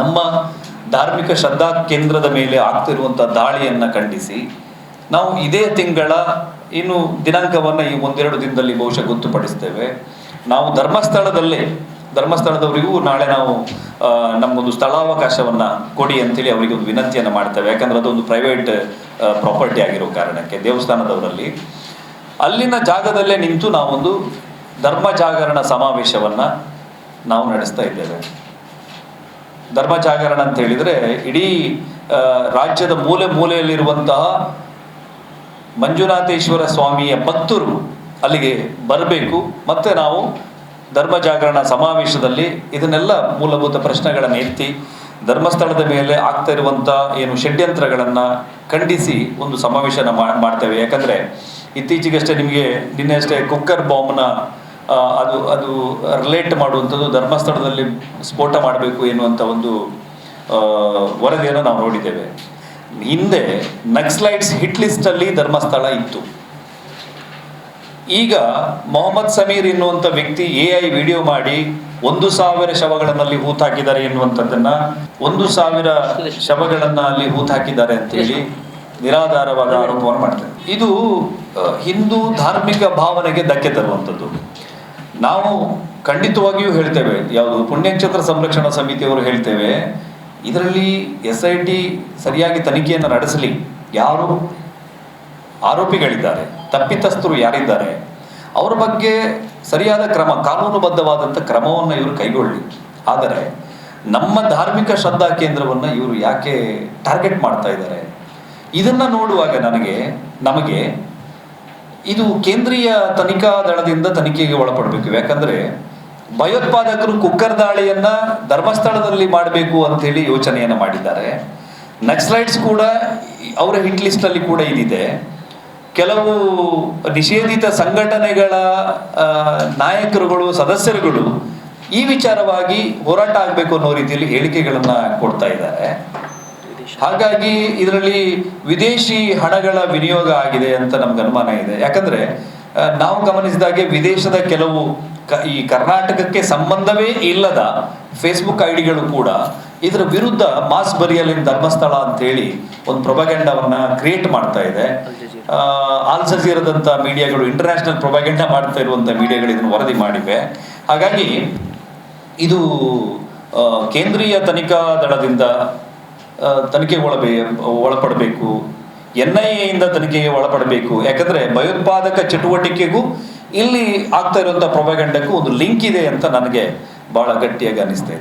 ನಮ್ಮ ಧಾರ್ಮಿಕ ಶ್ರದ್ಧಾ ಕೇಂದ್ರದ ಮೇಲೆ ಆಗ್ತಿರುವಂಥ ದಾಳಿಯನ್ನು ಖಂಡಿಸಿ, ನಾವು ಇದೇ ತಿಂಗಳ ಇನ್ನು ದಿನಾಂಕವನ್ನು ಈ ಒಂದೆರಡು ದಿನದಲ್ಲಿ ಬಹುಶಃ ಗೊತ್ತುಪಡಿಸ್ತೇವೆ. ನಾವು ಧರ್ಮಸ್ಥಳದಲ್ಲೇ, ಧರ್ಮಸ್ಥಳದವರಿಗೂ ನಾಳೆ ನಾವು ನಮ್ಮೊಂದು ಸ್ಥಳಾವಕಾಶವನ್ನು ಕೊಡಿ ಅಂತೇಳಿ ಅವರಿಗೆ ಒಂದು ವಿನಂತಿಯನ್ನು ಮಾಡ್ತೇವೆ. ಯಾಕಂದರೆ ಅದೊಂದು ಪ್ರೈವೇಟ್ ಪ್ರಾಪರ್ಟಿ ಆಗಿರೋ ಕಾರಣಕ್ಕೆ, ದೇವಸ್ಥಾನದವರಲ್ಲಿ. ಅಲ್ಲಿನ ಜಾಗದಲ್ಲೇ ನಿಂತು ನಾವೊಂದು ಧರ್ಮ ಜಾಗರಣ ಸಮಾವೇಶವನ್ನು ನಾವು ನಡೆಸ್ತಾ ಇದ್ದೇವೆ. ಧರ್ಮ ಜಾಗರಣ ಅಂತ ಹೇಳಿದ್ರೆ ಇಡೀ ರಾಜ್ಯದ ಮೂಲೆ ಮೂಲೆಯಲ್ಲಿರುವಂತಹ ಮಂಜುನಾಥೇಶ್ವರ ಸ್ವಾಮಿಯ ಭಕ್ತರು ಅಲ್ಲಿಗೆ ಬರಬೇಕು. ಮತ್ತೆ ನಾವು ಧರ್ಮ ಜಾಗರಣ ಸಮಾವೇಶದಲ್ಲಿ ಇದನ್ನೆಲ್ಲ ಮೂಲಭೂತ ಪ್ರಶ್ನೆಗಳನ್ನು ಎತ್ತಿ, ಧರ್ಮಸ್ಥಳದ ಮೇಲೆ ಆಗ್ತಾ ಇರುವಂಥ ಏನು ಷಡ್ಯಂತ್ರಗಳನ್ನು ಖಂಡಿಸಿ ಒಂದು ಸಮಾವೇಶನ ಮಾಡ್ತೇವೆ. ಯಾಕಂದರೆ ಇತ್ತೀಚೆಗಷ್ಟೇ ನಿಮಗೆ ನಿನ್ನೆ ಅಷ್ಟೇ ಕುಕ್ಕರ್ ಬಾಂಬ್ನ ಅದು ಅದು ರಿಲೇಟ್ ಮಾಡುವಂಥದ್ದು ಧರ್ಮಸ್ಥಳದಲ್ಲಿ ಸ್ಫೋಟ ಮಾಡಬೇಕು ಎನ್ನುವಂಥ ಒಂದು ವರದಿಯನ್ನು ನಾವು ನೋಡಿದ್ದೇವೆ. ಹಿಂದೆ ನಕ್ಸಲೈಟ್ಸ್ ಹಿಟ್ ಲಿಸ್ಟಲ್ಲಿ ಧರ್ಮಸ್ಥಳ ಇತ್ತು. ಈಗ ಮೊಹಮ್ಮದ್ ಸಮೀರ್ ಎನ್ನುವಂಥ ವ್ಯಕ್ತಿ ಎ ಐ ವಿಡಿಯೋ ಮಾಡಿ ಒಂದು ಸಾವಿರ ಶವಗಳನ್ನಲ್ಲಿ ಹೂತಾಕಿದ್ದಾರೆ ಎನ್ನುವಂಥದ್ದನ್ನ ಒಂದು ಸಾವಿರ ಶವಗಳನ್ನ ಅಲ್ಲಿ ಹೂತಾಕಿದ್ದಾರೆ ಅಂತೇಳಿ ನಿರಾಧಾರವಾದ ಆರೋಪವನ್ನು ಮಾಡ್ತಾರೆ. ಇದು ಹಿಂದೂ ಧಾರ್ಮಿಕ ಭಾವನೆಗೆ ಧಕ್ಕೆ ತರುವಂಥದ್ದು. ನಾವು ಖಂಡಿತವಾಗಿಯೂ ಹೇಳ್ತೇವೆ, ಯಾವುದು ಪುಣ್ಯಕ್ಷೇತ್ರ ಸಂರಕ್ಷಣಾ ಸಮಿತಿಯವರು ಹೇಳ್ತೇವೆ, ಇದರಲ್ಲಿ ಎಸ್ ಐ ಟಿ ಸರಿಯಾಗಿ ತನಿಖೆಯನ್ನು ನಡೆಸಲಿ. ಯಾರು? ಆರೋಪಿಗಳಿದ್ದಾರೆ, ತಪ್ಪಿತಸ್ಥರು ಯಾರಿದ್ದಾರೆ? ಅವರ ಬಗ್ಗೆ ಸರಿಯಾದ ಕ್ರಮ ಕಾನೂನುಬದ್ಧವಾದಂಥ ಕ್ರಮವನ್ನು ಇವರು ಕೈಗೊಳ್ಳಿ ಆದರೆ, ನಮ್ಮ ಧಾರ್ಮಿಕ ಶ್ರದ್ಧಾ ಕೇಂದ್ರವನ್ನು ಇವರು ಯಾಕೆ ಟಾರ್ಗೆಟ್ ಮಾಡ್ತಾ ಇದ್ದಾರೆ? ಇದನ್ನು ನೋಡುವಾಗ ನನಗೆ, ನಮಗೆ ಇದು ಕೇಂದ್ರೀಯ ತನಿಖಾ ದಳದಿಂದ ತನಿಖೆಗೆ ಒಳಪಡಬೇಕು. ಯಾಕಂದ್ರೆ ಭಯೋತ್ಪಾದಕರು ಕುಕ್ಕರ್ ದಾಳಿಯನ್ನ ಧರ್ಮಸ್ಥಳದಲ್ಲಿ ಮಾಡಬೇಕು ಅಂತ ಹೇಳಿ ಯೋಚನೆಯನ್ನು ಮಾಡಿದ್ದಾರೆ. ನಕ್ಸಲೈಟ್ಸ್ ಕೂಡ ಅವರ ಹಿಟ್ ಲಿಸ್ಟ್ ಅಲ್ಲಿ ಕೂಡ ಇದಿದೆ. ಕೆಲವು ನಿಷೇಧಿತ ಸಂಘಟನೆಗಳ ನಾಯಕರುಗಳು, ಸದಸ್ಯರುಗಳು ಈ ವಿಚಾರವಾಗಿ ಹೋರಾಟ ಆಗಬೇಕು ಅನ್ನೋ ರೀತಿಯಲ್ಲಿ ಹೇಳಿಕೆಗಳನ್ನ ಕೊಡ್ತಾ ಇದ್ದಾರೆ. ಹಾಗಾಗಿ ಇದರಲ್ಲಿ ವಿದೇಶಿ ಹಣಗಳ ವಿನಿಯೋಗ ಆಗಿದೆ ಅಂತ ನಮ್ಗೆ ಅನುಮಾನ ಇದೆ. ಯಾಕಂದ್ರೆ ನಾವು ಗಮನಿಸಿದಾಗೆ ವಿದೇಶದ ಕೆಲವು ಈ ಕರ್ನಾಟಕಕ್ಕೆ ಸಂಬಂಧವೇ ಇಲ್ಲದ ಫೇಸ್ಬುಕ್ ಐಡಿಗಳು ಕೂಡ ಇದರ ವಿರುದ್ಧ ಮಾಸ್ ಬರಿಯಲಿನ್ ಧರ್ಮಸ್ಥಳ ಅಂತ ಹೇಳಿ ಒಂದು ಪ್ರೊಪಗೆಂಡವನ್ನ ಕ್ರಿಯೇಟ್ ಮಾಡ್ತಾ ಇದೆ. ಆಲ್ ಸಜೀರದಂತ ಮೀಡಿಯಾಗಳು ಇಂಟರ್ನ್ಯಾಷನಲ್ ಪ್ರೊಪಗೆಂಡ ಮಾಡ್ತಾ ಇರುವಂಥ ಮೀಡಿಯಾಗಳು ಇದನ್ನು ವರದಿ ಮಾಡಿವೆ. ಹಾಗಾಗಿ ಇದು ಕೇಂದ್ರೀಯ ತನಿಖಾ ದಳದಿಂದ ತನಿಖೆಗೆ ಒಳಬೇ, ಒಳಪಡಬೇಕು. ಎನ್ ಐ ಎಯಿಂದ ತನಿಖೆಗೆ ಒಳಪಡಬೇಕು. ಯಾಕಂದ್ರೆ ಭಯೋತ್ಪಾದಕ ಚಟುವಟಿಕೆಗೂ ಇಲ್ಲಿ ಆಗ್ತಾ ಇರುವಂಥ ಪ್ರೊಪಗಂಡಕ್ಕೂ ಒಂದು ಲಿಂಕ್ ಇದೆ ಅಂತ ನನಗೆ ಬಹಳ ಗಟ್ಟಿಯಾಗಿ ಅನಿಸ್ತಾ ಇದೆ.